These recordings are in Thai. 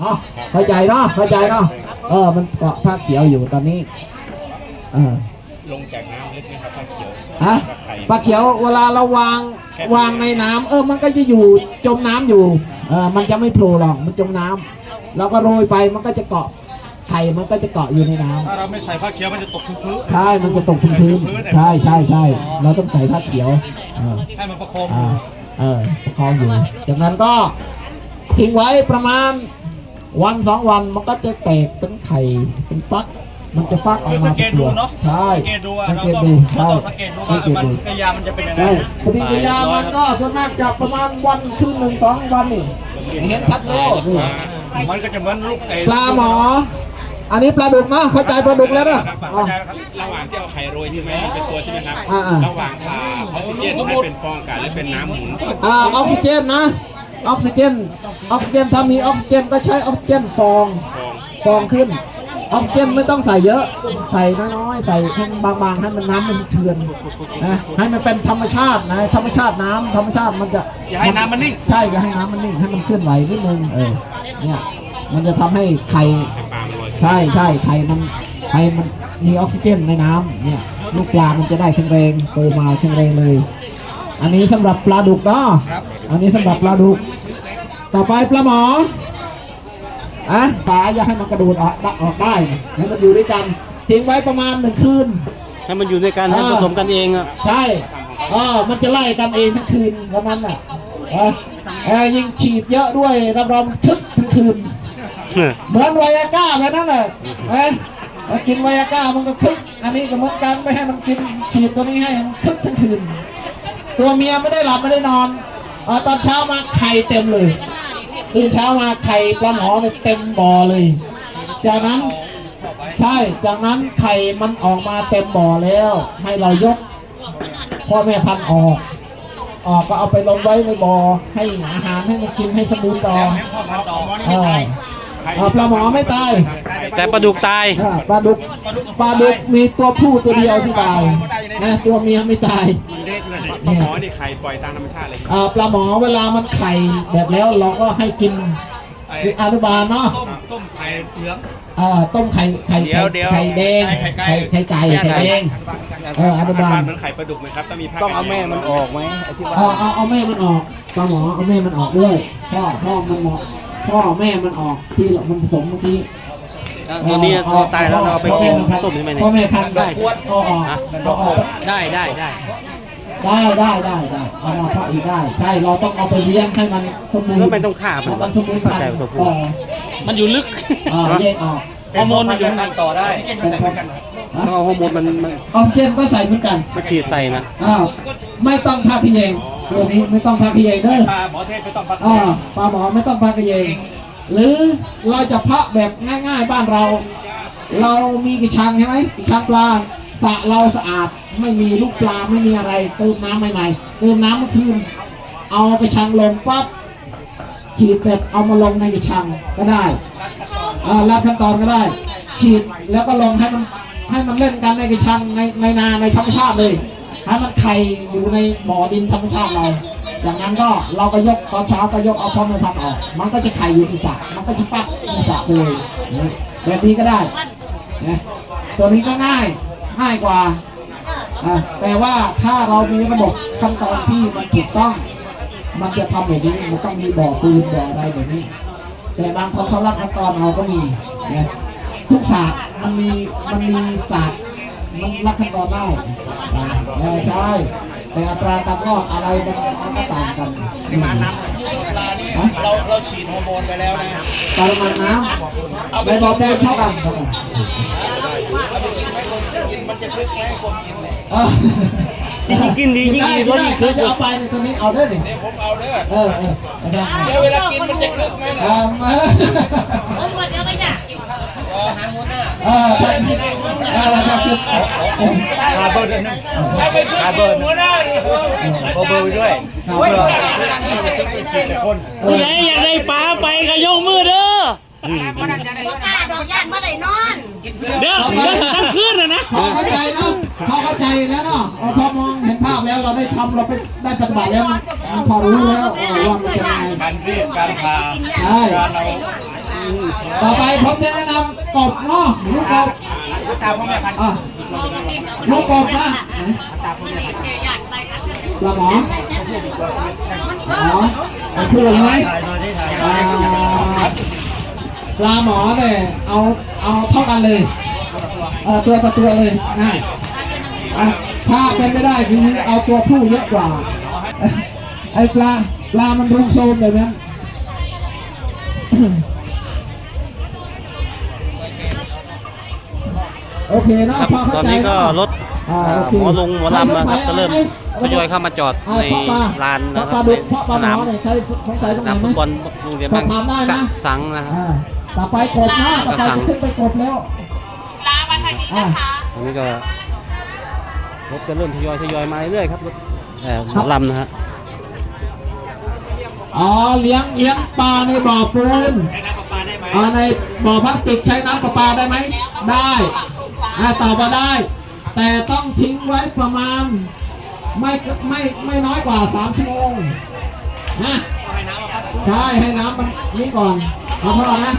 เนาะเข้าใจเนาะเข้าใจเนาะเออมันเกาะผ้าเขียวอยู่ตอนนี้เออลงจากน้ำลึกไหมครับผ้าเขียวฮะผ้าไข่ปลาเขียวเวลาเราวางวางในน้ำเออมันก็จะอยู่จมน้ำอยู่เออมันจะไม่โผล่หรอกมันจมน้ำเราก็โรยไปมันก็จะเกาะไข่มันก็จะเกาะอยู่ในน้ำถ้าเราไม่ใส่ผ้าเขียวมันจะตกทุกพื้นใช่มันจะตกพื้นๆใช่ใช่ใช่เราต้องใส่ผ้าเขียวเออให้มันประคมอ่าเออประคองอยู่จากนั้นก็ทิ้งไว้ประมาณ วันสองวันมันก็จะแตกเป็นไข่เป็นฟัก มันจะฟักออกคือมาสังเกเป็นตตัดูวเนาะใช่สังเกตดูอะสังเราเกตต้องดูเราใช่ต้องสังเกตดูว่าสังเกตมันดู กระยามันจะเป็นยังไงใช่ปฏิกิริยามันก็ส่วนมากจะประมาณวันคืนหนึ่งสองวันนี่เห็นชัดแล้วนี่มันก็จะเหมือนลูกไอ้ปลาหมอ อันนี้ปลาดุกนะเข้าใจปลาดุกแล้วนะครับอ๋อเข้าใจแล้วครับระหว่างที่เอาไข่โรยใช่ไหมมันเป็นตัวใช่ไหมครับ อ่าๆ ระหว่างปลาออกซิเจนให้เป็นฟองอากาศหรือเป็นน้ำหมุน อ่าออกซิเจนนะ ออกซิเจนออกซิเจนถ้ามีออกซิเจนก็ใช้ออกซิเจนฟองฟองฟองขึ้นออกซิเจนไม่ต้องใส่เยอะ ใส่น้อยๆใส่ให้มันบางๆให้มันน้ำมันสะเทือนนะให้มันเป็นธรรมชาตินะธรรมชาติน้ำธรรมชาติมันจะอย่าให้น้ำมันนิ่งใช่อย่าให้น้ำมันนิ่งให้มันเคลื่อนไหวนิดนึงเออเนี่ยมันจะทำให้ไข่ให้ปลามันลอยใช่ใช่ไข่มันไข่มันมีออกซิเจนในน้ำเนี่ยลูกปลามันจะได้แข็งแรงโตมาแข็งแรงเลย อันนี้สำหรับปลาดุกเนาะอันนี้สำหรับปลาดุก ต่อไปปลาหมออะปลาอย่าให้มันกระโดดออกออกได้นะให้มันอยู่ด้วยกันทิ้งไว้ประมาณหนึ่งคืนให้มันอยู่ด้วยกันให้อ่าผสมกันเองอะใช่เออมันจะไล่กันเองทั้งคืนวันนั้นอะเออเออยิงฉีดเยอะด้วยรับรองทึกทั้งคืนเหมือนไวอาก้าแบบนั้นแหละเอ้ยแล้วกินไวอาก้ามันก็คึก อันนี้ก็เหมือนกันไม่ให้มันกินฉีดตัวนี้ให้มันคึกทั้งคืน ตัวเมียไม่ได้หลับไม่ได้นอนเออตอนเช้ามาไข่เต็มเลย ตื่นเช้ามาไข่ปลาหมอเนี่ยเต็มบ่อเลย จากนั้นใช่จากนั้นไข่มันออกมาเต็มบ่อแล้ว ให้เรายกพ่อแม่พันธุ์ออกออกก็เอาไปลงไว้ในบ่อให้อาหารให้มันกินให้สมบูรณ์ต่อแม่พ่อพันธุ์ต่อม อนี่เอไม่อตายเออปลาหมอไม่ตายแต่ปลาดุกตาย อ่าปลาดุกปลาดุกมีตัวผู้ตัวเดียวที่ตายนะตัวเมียไม่ตายเด็กเลยปลาหมอนี่ไข่ปล่อยตามธรรมชาติเลยอ่าปลาหมอเวลามันไข่แบบแล้วเราก็ให้กินไอ้คืออนุบาลเนาะต้มต้มไข่เหลือง อ่าต้มไข่ไข่เดี๋ยวเดี๋ยว ไข่แดงไข่ไก่ ไข่ไก่ไข่แดงเอออนุบาลเหมือนไข่ปลาดุกไหมครับต้องมีผ้าต้องเอากันแม่ยุงมันออกไหมไอ้ที่ว่า เอาเอาเอาแม่มันออกปลาหมอเอาแม่มันออกด้วยพ่อพ่อมันเหมาะ พ่อแม่มันออกที่มันผสมเมื่อกี้อะตัวนี้พอตายแล้วเราเอาไปกินต้มใช่ไหมเนี่ยพ่อแม่พันธุ์ได้เอาออกเอาออกได้ได้ได้ได้ได้ได้ได้เอามาเพาะอีกได้ ใช่เราต้องเอาไปเลี้ยงให้มันสมบูรณ์แล้วไม่ต้องฆ่ามันให้มันสมบูรณ์พันแต่ธุ์ตัวผู้เออมันอยู่ลึกเออแยกออกฮอร์โมนมันอยู่ข้างในต่อได้เป็นคนต้องเอาฮอร์โมนมันมันออกซิเจนก็ใส่เหมือนกันมาฉีดใส่นะอ้าวไม่ต้องพาขยง ตัวนี้ไม่ต้องพาขยงเด้อปลาหมอเทศไม่ต้องพักอ่าปลาหมอไม่ต้องพาขยงหรือเราจะเพาะแบบง่าย ๆ บ้านเรา เรามีกระชังใช่ไหมกระชังปลาสระเราสะอาดไม่มีลูกปลาไม่มีอะไรเติมน้ำใหม่ๆเติมน้ำเมื่อคืน เอากระชังลงปั๊บฉีดเสร็จเอามาลงในกระชังก็ได้อ่าลัดขั้นตอนก็ได้ ฉีดแล้วก็ลงให้มันให้มันเล่นกันในกระชังในในนาในธรรมชาติเลย ให้มันไข่อยู่ในบ่อดินธรรมชาติเรา จากนั้นก็เราก็ยกตอนเช้าก็ยกเอาพ่อแม่พันธุ์ออก มันก็จะไข่อยู่ที่สระมันก็จะฟักในสระไปเลยนะแบบนี้ก็ได้นะตัวนี้ก็ง่ายง่ายกว่าอะแต่ว่าถ้าเรามีระบบขั้นตอนที่มันถูกต้อง มันจะทำแบบนี้มันต้องมีบ่อปูนบ่ออะไรแบบนี้ แต่บางคนเขาลัดขั้นตอนเอาก็มีนะทุกศาสตร์มันมีมันมีศาสตร์ มันลัดขั้นตอนได้เออใช่แต่อัตราการรอดอะไรมันมันก็ต่างกันนี่นะเราเราฉีดฮอร์โมนไปแล้วนะปริมาณน้ำในบ่อปูนเท่ากันเท่ากันมันจะคึกไหมคนกินเนี่ยเออยิ่งกินดียิ่งดีได้รสได้ยิ่งใครคึกจะเอาไปในตัวนี้เอาได้ดิเดี๋ยวผมเอาเด้อเออเออได้เดี๋ยวเวลากินมันจะคึกไหมเอนะอมาผมหมดแล้วไม่อยากอยู่เออถ้าคิดเออถ้าคิดเออหาเบอร์หนึ่งหาเบอร์หัวหน้าเบอร์เบอร์ไปด้วยครับเบอร์คนเอผู้ใหญ่อยากได้ปลาไปก็ยกมือเด้อบ่กล้าดอกย่านบ่ได้นอน เด้อเด้อทั้งคืนนะนะพอเข้าใจเนาะพอเข้าใจแล้วเนาะเอาพอมองเห็นภาพแล้วเราได้ทำเราไปได้ปฏิบัติแล้วพอรู้แล้วว่ามันเป็นยังไงการเรียกการพากาใช่บ่ได้นอน ต่อไปผมจะแนะนำกบเนาะลูกกบตาพ่อแม่พันธุ์อะลูกกบนะไหนปลาหมอหมอเอาพูดใช่ไหมถ่ายหน่อยที่ถ่ายอ่าปลาหมอเนี่ยเอาเอาเท่ากันเลยเออตัวต่อตัวเลยง่ายอะถ้าเป็นไม่ได้คือเอาตัวผู้เยอะกว่า ไอ้ปลาปลามันรุมโซมแบบนั้น โอเคเนาะครับพอตเข้าอนใจนี้ก็เนาะรถอ่าอ่าโอเคหมอลงหมอลำนะครับก็เริ่มทยอยเข้ามาจอดอ่าในเพราะปลาลานเพนะราะคปรัลาบดุในกเพราะปลาสหมนาอมเนี่ยใครสงสัยตรงสไหนนามไหม ฟุตบอลโรงเรียนบ้านถามได้นะ กะสังนะครับ อ่าต่อไปกบนะต่อไปกระสังจะขึ้นไปกบแล้วอ่าตรงนี้ก็รถก็เริ่มทยอยทยอยมาเรื่อยๆครับรถเอ่อหมอลำนะฮะอ๋อเลี้ยงเลี้ยงปลาในบ่อปูนอ่าในบ่อพลาสติกใช้น้ำประปาได้ไหมได้ อ่าตอบมาได้ แต่ต้องทิ้งไว้ประมาณ ไม่ไม่ไม่น้อยกว่า 3 ชั่วโมงนะใช่ให้น้ำมันนี่ก่อนเอาพ่อนะ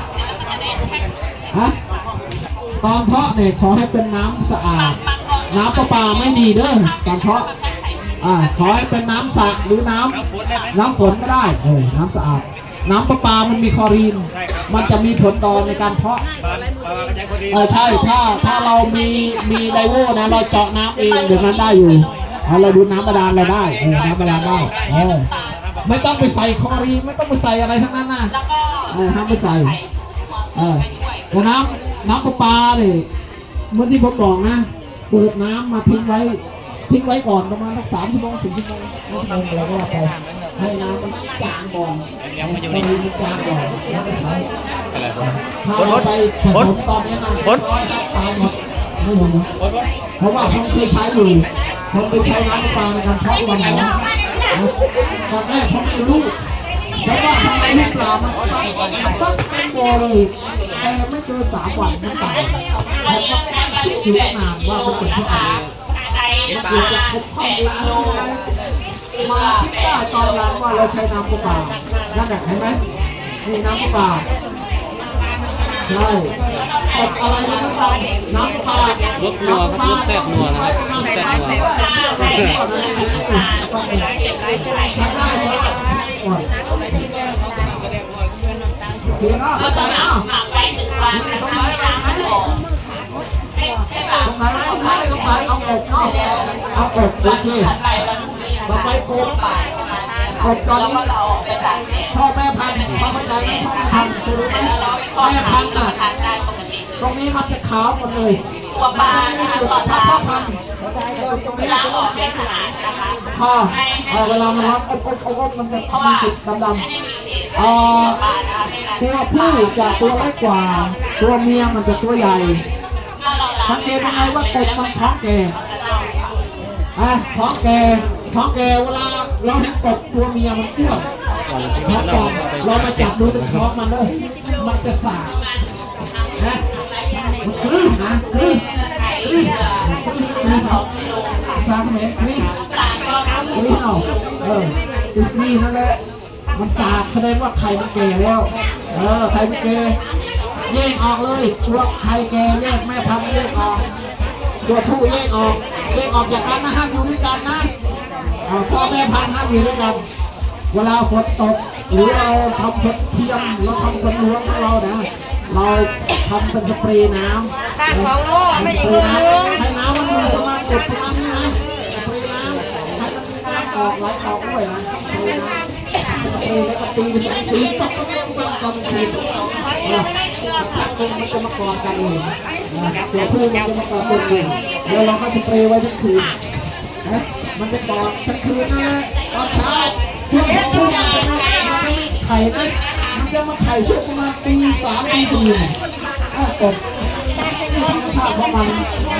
ฮะตอนเพาะเนี่ยขอให้เป็นน้ำสะอาด น้ำประปาไม่ดีเด้อตอนเพาะอ่าขอให้เป็นน้ำสระหรือน้ำน้ำฝนก็ได้เออน้ำสะอาด น้ำประปามันมีคลอรีนมันจะมีผลต่อในการเพาะปลาปลาก็ใช้คนดีเออใช่ถ้าถ้าเรามีมีไดโวนะเราเจาะน้ำเองเดี๋ยวนั้นได้อยู่เออเราดูน้ำบาดาลเราได้เออน้ำบาดาลได้เออไม่ต้องไปใส่คลอรีนไม่ต้องไปใส่อะไรทั้งนั้นนะเออห้ามไปใส่เออแต่น้ำน้ำประปาเนี่ยเมื่อที่ผมบอกนะเปิดน้ำมาทิ้งไว้ ทิ้งไว้ก่อนประมาณสักสามชั่วโมงสี่ชั่วโมงห้าชั่วโมงเราก็ว่าไปให้น้ำมันจางก่อนให้คลอรีนมันจางก่อนแล้วก็ใช้ถ้าเราไปผสมตอนนี้นะร้อยครับตายหมดไม่หมดนะเพราะว่าผมเคยใช้อยู่ผมเคยใช้น้ำประปาในการเพาะปลาหมอนะตอนแรกผมไม่รู้เพราะว่าทำไมลูกปลามันฟักมันฟักเต็มบ่อเลยแต่ไม่เกินสามวันมันตายผมก็คิดอยู่ตั้งนานว่ามันเป็นที่อะไรมัน เกิดจากผมทำเองเลยมาคิดได้ตอนหลังว่าเราใช้น้ำประปานั่นแหละเห็นไหมนี่น้ำประปาใช่กดอะไรมันก็ดังน้ำปลารถนัวครับรถแซ่บนัวนะครับแซ่บนัวใช้ได้ใช้ได้ก่อนเดี๋ยวนะเข้าใจเนาะมีสงสัยอะไรไหม สงสัยไหมถ้าไม่สงสัยเอาอกเนาะเอาอกโอเคต่อไปกบกบตอนนี้พ่อแม่พันธุ์เขาเข้าใจไหมพ่อแม่พันธุ์คุณรู้ไหมแม่พันธุ์น่ะตรงนี้มันจะขาวหมดเลยมันจะไม่มีจุดถ้าพ่อพันธุ์มันจะมีจุดตรงนี้คอเอ่อเวลามันร้อนอบอบอบอบมันจะมีจุดดำๆตัวผู้จะตัวเล็กกว่า ตัวเมียมันจะตัวใหญ่ สังเกตยังไงว่ากบมันท้องแก่อะท้องแก่ท้องแก่เวลาเราเห็นกบตัวเมียมันอ้วนท้องเราก่อนไปเรามาจับดูตรงท้องมันเลยมันจะสาดนะมันกรึ้งนะกรึ้งกรึ้งกรึ้งนะสาดเหม็นกรึ้งกรึ้งเอาเออจุดนี้นั่นแหละมันสาดแสดงว่าไข่มันแก่แล้ว เออไข่มันแก่ แยกออกเลยตัวไข่แก่แยกแม่พันธุ์แยกออก ตัวผู้แยกออกแยกออกจากกันนะห้ามอยู่ด้วยกันนะอ่าพ่อแม่พันธุ์ห้ามอยู่ด้วยกัน เวลาฝนตกหรือเราทำฝนเทียมเราทำฝนล้วงของเรานะเราทำเป็นสเปรย์น้ำตาของโลกไม่สใช่เปรเงิย์นน้ลุงำให้น้ำมันอยู่ประมาณจุดประมาณนี้นะสเปรย์น้ำให้มันมีน้ำออกไหลออกด้วยนะสเปรย์น้ำส เออแล้วก็ตีเป็นสองสีปั๊บปั๊บปั๊บปั๊บตอนกลางคืนนะถ้าคงมันจะมากอดกันเองนะตัวผู้มันจะมากอดตัวเองแล้วเราก็สเปรย์ไว้ทั้งคืนนะมันจะกอดทั้งคืนนั่นแหละตอนเช้าช่วงของทุ่มมันจะไม่มันจะไม่ไข่นะมันจะมาไข่ช่วงประมาณตีสามตีสี่อะก บนี่ธรรมชาติของมัน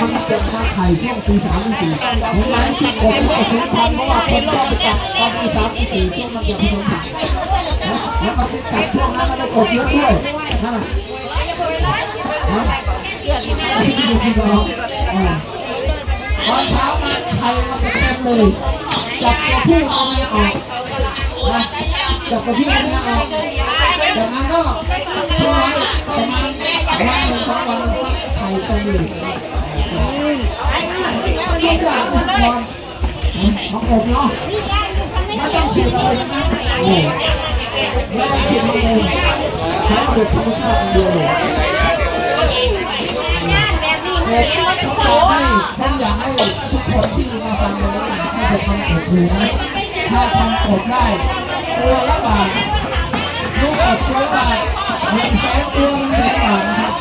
มันจะมาไข่ช่วงตีสามตีสี่เห็นไหมที่กบมันผสมพันธุ์เพราะว่าคนชอบไปจับตอนตีสามตีสี่ช่วงมันจะผสมพันธุ์แล้วก็จะจับช่วงนั้นมันได้กบเยอะด้วยนะนะที่ดูที่เราตอนเช้ามาไข่มันจะเต็มเลยจับตัวผู้เอาเมียออกนะจับตัวผู้เอาเมียออกจากนั้นก็ทิ้งไว้อ ยู่ง่ายง่ายไม่ยุ่งยากเลยก่อนของผมเนาะไม่ต้องฉีดอะไรทั้งนั้นไม่ต้องฉีดอะไรเลยใช้ระบบธรรมชาติอย่างเดียวเลยผมอยากให้ผมอยากให้ทุกคนที่มาฟังตรงนี้ให้ไปทำกดดูนะ ถ้าทำกดได้ ตัวละบาทลูกกดตัวละบาทหนึ่งแสนตัวหนึ่งแสนบาทนะครับ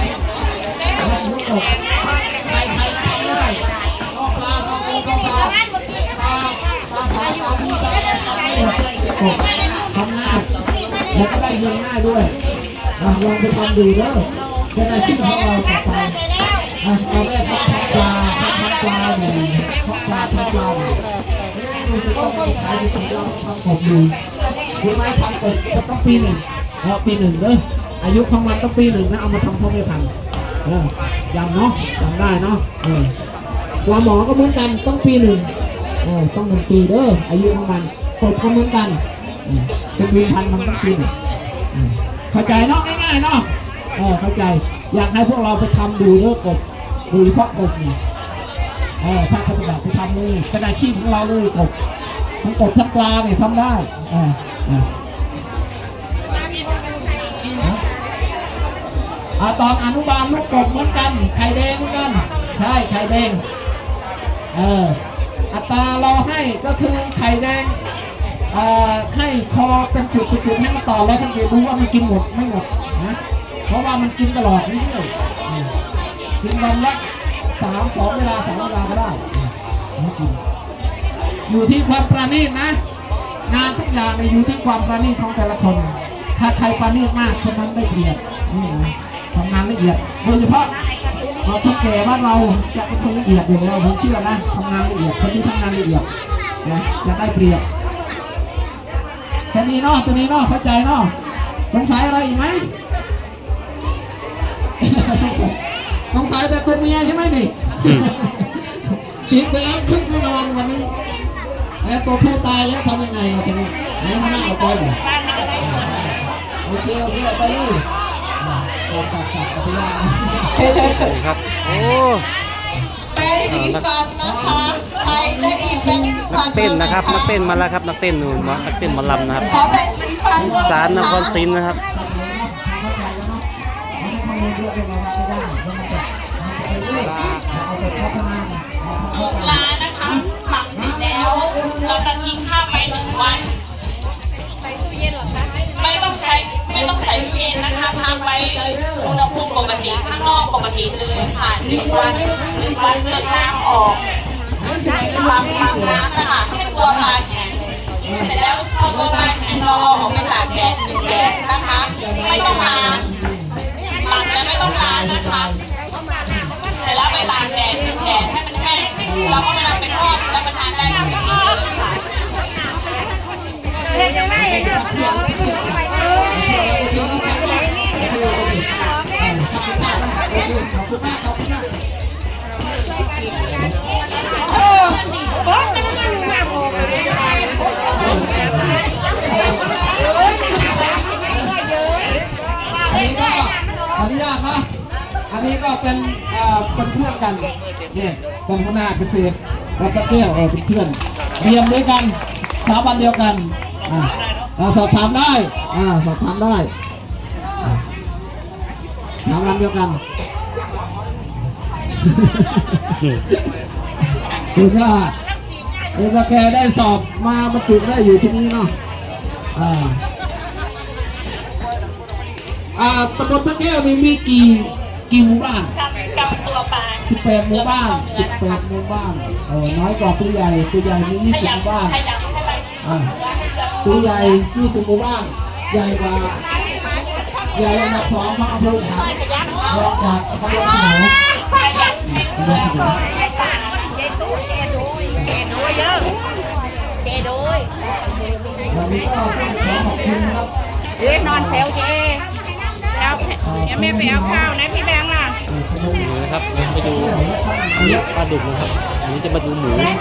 ใครใครก็ทำได้ก็ปลาก็ปูก็ปลาตาตาสายตาดีตาอะไรทำได้หมดทำง่ายแล้วก็ได้เงินง่ายด้วยอะลองไปทำดูเด้อเป็นอาชีพของเราต่อไปอะตอนแรกเขาทำปลาเขาทำปลาอยู่เขาปลาทำปลาอยู่รู้สึกว่ามันขายดีเราทำกบอยู่รู้ไหมทำกบก็ต้องปีหนึ่งเอปีหนึ่งเด้ออายุของมันต้องปีหนึ่งนะเอามาทำพ่อไม่ทัน เออจำเนาะจำได้เนาะเออปลาหมอก็เหมือนกันต้องปีหนึ่งเออต้องหนึ่งปีเด้ออายุของมันกบก็เหมือนกันเออเป็นวีพันมันต้องปีหนึ่งเข้าใจเนาะง่ายๆเนาะเออเข้าใจอยากให้พวกเราไปทำดูเด้อกบดยเฉพาะกบนี่เออภาคปฏิบัติไปทำเลยเป็นอาชีพของเราเลยกบทั้งกบทั้งปลาเนี่ยทำได้ออเออ อาตอนอนุบาลลูกกบเหมือนกัน ไข่แดงเหมือนกัน ใช่ไข่แดง เอออัตราเราให้ก็คือไข่แดงเอ่อให้พอเป็นจุดเป็นจุดให้มันต่อแล้วสังเกตดูว่ามันกินหมดไม่หมดนะเพราะว่ามันกินตลอดเรื่อยๆกินวันละสามสองเวลาสามเวลาก็ได้ไม่กินอยู่ที่ความประณีตนะ งานทุกอย่างเนี่ยอยู่ที่ความประณีตของแต่ละคน ถ้าใครประณีตมากคนนั้นได้เปรียบนี่นะ ละเอียด โดยเฉพาะเราทุกแก่บ้านเราจะเป็นคนละเอียดอยู่แล้วผมเชื่อนะทำงานละเอียดคนที่ทำงานละเอียดนะจะได้เปรียบแค่นี้เนาะตัวนี้เนาะเข้าใจเนาะสงสัยอะไรอีกไหมสงสัยสงสัยแต่ตัวเมียใช่ไหมนี่ฉีดไปแล้วครึ่งแน่นอนวันนี้แต่ตัวผู้ตายแล้วทำยังไงเราทีนี้ไหนมันน่าเอาไปบ่โอเคโอเคเอาไปเลย ครับ โอ้แปรงสีฟันนะคะใครได้อีกแปรงสีฟันักเต้นนะครับ นักเต้นมาแล้วครับ นักเต้นนู่นวะนักเต้นหมาลำนะครับขอแปรงสีฟันด้วยสารนครศรีนะครับเข้าใจแล้วเนาะเอาให้ข้อมูลเยอะเดี๋ยวเราว่าไม่ได้แล้วมันจะมันจะไปเรื่อยเอาไปพัฒนาเอาเข้าใจปลานะคะหมักเสร็จแล้ว เราจะทิ้งข้ามไปหนึ่งวันไม่ต้องใช้ ไม่ต้องใส่ตู้เย็นนะคะทำไว้อุณหภูมิปกติข้างนอกปกติเลยค่ะหนึ่งวันหนึ่งวันจนน้ำออกปรับปรับน้ำนะคะให้ตัวปลาแข็งเสร็จแล้วพอตัวปลาแข็งเราเอาออกไปตากแดดหนึ่งแดดนะคะ ไม่ต้องล้างหมักแล้วไม่ต้องล้างนะคะเสร็จแล้วไปตากแดดหนึ่งแดดให้มันแห้งเราก็มานำไปทอดแล้วมาทานได้ปกติเลยค่ะ ขอบคุณมากขอบคุณมากอันนี้ก็ขออนุญาตนะ อันนี้ก็เป็นเอ่อเป็นเพื่อนกันเนี่ยเป็นหัวหน้าเกษตรและป้าแก้วเออเป็นเพื่อนเรียนด้วยกันสถาบันเดียวกันอ่าสอบถามได้อ่าสอบถามได้อ่าสถาบันเดียวกัน คือว่าคือว่าแกได้สอบมาบรรจุได้อยู่ที่นี่เนาะอ่าอ่าตำบลพระแก้วมีมีกี่กี่หมู่บ้านกับกับตัวปลา18หมู่บ้าน18หมู่บ้านเออน้อยกว่าตัวใหญ่ตัวใหญ่มีข20หยับมู่บ้านขยับให้ไปอ่าตัวใหญ่20หมู่บ้านใหญ่กว่าใหญ่อันดับสองของอำเภอขามรองจากตำบลสนขยั บให้ตำบลสนวันนี้ก็ต้องขอขอบคุณนะครับเอ้ยนอนแถวเจ๊แล้วยังไม่ไปเอาข้าวนะพี่แบงค์ล่ะเอ่อขนมนี่นะครับเราไปดูนี่ปลาดุกนะครับอันนี้จะมาดูหมูนี่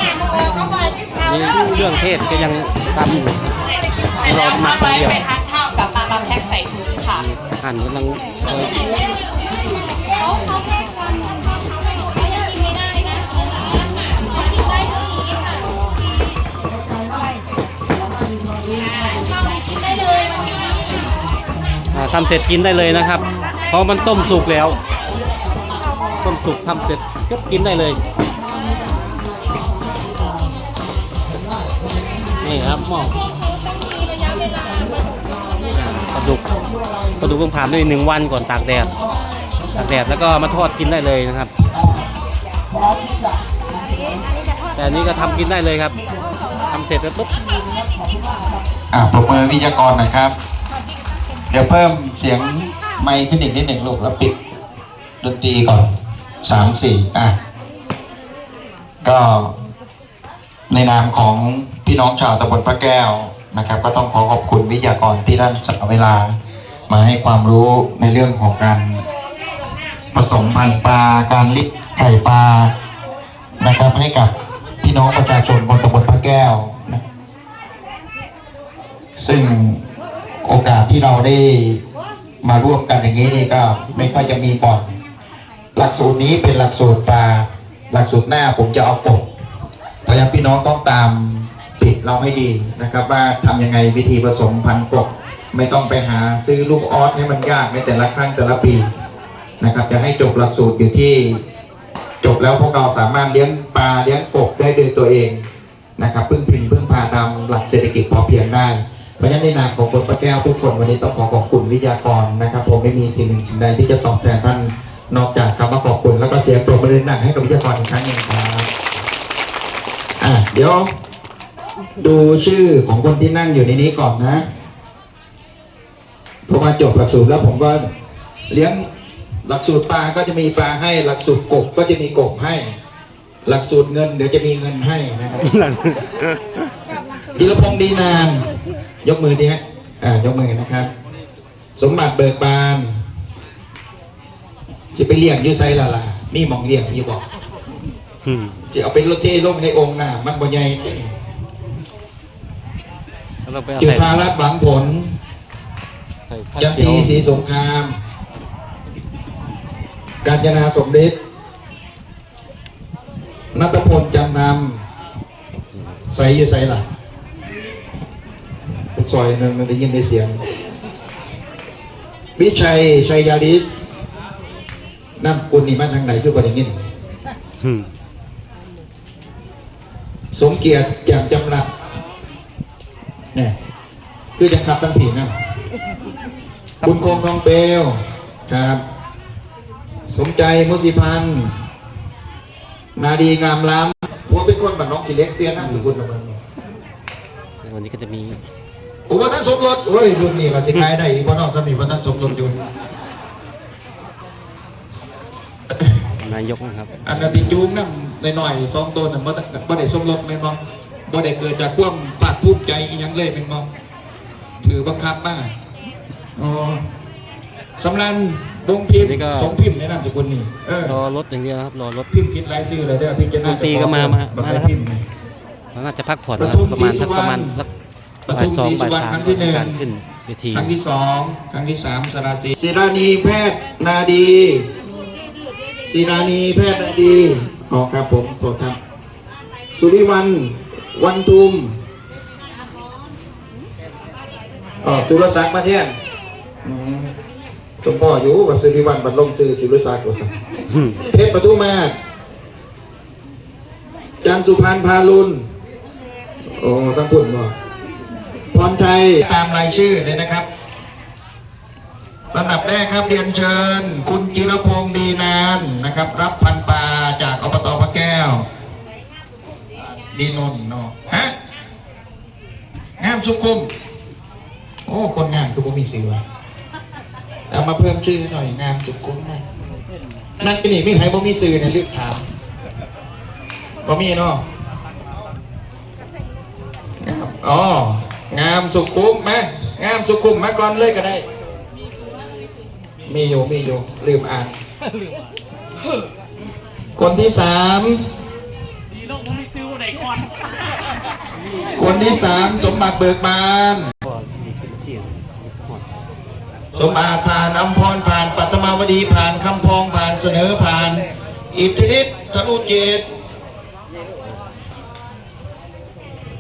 เรื่องเทศก็ยังตำอยู่ร็จแล้วหมัมากไปเดียวไปทานข้าวกับมามาแพ็คใส่ถุงค่ะหั่นกำลัง ทำเสร็จกินได้เลยนะครับ เพราะมันต้มสุกแล้ว ต้มสุกทำเสร็จก็กินได้เลยนี่ครับหม้อปลาดุกปลาดุกต้องผ่านด้วยหนึ่งวันก่อนตากแดดตากแดดแล้วก็มาทอดกินได้เลยนะครับ แต่นี้ก็ทำกินได้เลยครับทำเสร็จแล้วปุ๊บอ่าปรบมือวิทยากรหน่อยครับ ดี๋ยวเพิ่มเสียงไมค์ขึ้นอีกนิดหนึ่งลูกแล้วปิดดนตรีก่อนสามสี่อะ ก็ในนามของพี่น้องชาวตำบลพระแก้วนะครับ ก็ต้องขอขอบคุณวิทยากรที่ท่านสละเวลา มาให้ความรู้ในเรื่องของการผสมพันธุ์ปลาการลิดไข่ปลานะครับ ให้กับพี่น้องประชาชนบนตำบลพระแก้วนะซึ่ง โอกาสที่เราได้มาร่วมกันอย่างนี้นี่ก็ไม่ค่อยจะมีบ่อยหลักสูตรนี้เป็นหลักสูตรปลาหลักสูตรหน้าผมจะเอาปกพราะฉะนั้พี่น้องต้องตามติดเราให้ดีนะครับ ว่าทำยังไงวิธีผสมพันธุ์กบไม่ต้องไปหาซื้อลูกออสให้มันยากในแต่ละครั้งแต่ละปีนะครับ จะให้จบหลักสูตรอยู่ที่ จบแล้วพวกเราสามารถเลี้ยงปลาเลี้ยงกบได้ด้วยตัวเองนะครับ พึ่งพิงพึ่งพาตามหลักเศรษฐกิจพอเพียงได้ เพราะฉะนั้นในนามของคนพระแก้วทุกคนวันนี้ต้องขอขอบคุณวิทยากรนะครับ ผมไม่มีสิ่งหนึ่งสิ่งใดที่จะตอบแทนท่านนอกจากคำว่าขอบคุณ แล้วก็เสียงปรบมือหนักให้กับวิทยากรอีกครั้งหนึ่งครับอะเดี๋ยวดูชื่อของคนที่นั่งอยู่ในนี้ก่อนนะพอมาจบหลักสูตรแล้วผมก็เลี้ยงหลักสูตรปลาก็จะมีปลาให้ หลักสูตรกบก็จะมีกบให้ หลักสูตรเงินเดี๋ยวจะมีเงินให้นะครับธีรพงศ์ดีนาน ยกมือดีฮะอ่ายกมือนะครับ สมบัติเบิกบานจะไปเลี้ยงอยูไซละล่ะนี่มองเลี้ยงอยู่บอกอืมจะเอาไปรถเทลงในองค์น่ะมันบ่ใหญ่แล้วเราไปเอาจุใส่ฬารัตน์หวังผลใส่ผ้าจันเขียทีวศรีสงคราม กาญจนาสมเด็จนัตพลจันทำใส่อยู่ใส่ล่ะ ซอยนั่นมันได้ยินได้เสียงวิชัยชัยยาลิสน้ำกุลนี่มันทางไหนคือบ่ได้ยินสมเกียรติแจ่มจำรัดเนี่ยคือจะขับตั้งผีนะบุญคงทองเปลวครับ สมใจมุสิพันธ์นาดีงามล้ำผมเป็นคนบ้านน้องสิเล็กเตี้ยนั่งสกุลนะมันวันนี้ก็จะมี อ้ว่าท่านสมรสโอ้ยรุ่นนี้ละสิขายได้อีกว่านอกสนิทว่าท่านสมรสอยู่นายกนะครับอันนั้นที่จูงนั่นหน่อยๆสองตัวนั่นบ่ได้บ่ได้สมรสแม่นบ่บ่ได้เกิดจากความภาคภูมิใจอีหยังเลยแม่นบ่ถือบังคับมาอ๋อสำรันวงพิมพ์นี่ก็สองพิมพ์ในนามสกุลนี่เออรอรถอย่างเดียวนะครับรอรถพิมพ์ผิดหลายชื่อเลยเด้อพิจารณาดนตรีก็มามาบักมาหแล้ลายวครับพิมพ์นี่เราน่าจะพักผ่อนนะครับปประทุมาณมศรีสักประมาณสุวรรณสัก ปบ่ายทุมสองศรีสุบ่ายวรรณสามครั้งที่หนึ่ง การขึ้นเวทีครั้งที่สองครั้งที่สามสราศีศิรานีแพทย์นาดีศิรานีแพทย์นาดีอ๋อครับผมโทษครับ สุริวันวันทุมอ๋อสุรศักดิ์มาเทียนอืมสมพ่ออยู่ว่าสุริวันบัดลงซื้อสุรศักดิ์ว่าสักอืมเพชรปทุมาศจันทร์สุพรรณพาลุนโอ้ต้องพูดบ่ พรชัยตามรายชื่อเลยนะครับลำดับแรกครับเรียนเชิญ คุณจิรพงศ์ดีนานนะครับ รับพันปลาจากอบตพระแก้ว ดีโนนอีกเนอฮะงามสุขุมโอ้คนงามคือบ่มีสิวะเอามาเพิ่มชื่อหน่อยงามสุขุมนะนั่นเป็นอีกไม่ใครบ่มีสื่อเนี่ยเลือกถามบ่มีเนาะอ๋อ งามสุขุมไหมงามสุขุมมาก่อนเลยก็ได้ มีอยู่มีอยู่ลืมอ่าน คนที่สามดีโลกผมไม่ซื้อไหนก่อนคนที่สามสมบัติเบิกบานก็ดีสิบนาทีหมดสมบัติผ่านอัมพรผ่านปัตมาวดีผ่านคำพองผ่านเสนอผ่าน อิทธิฤทธิ์ทะลุเจต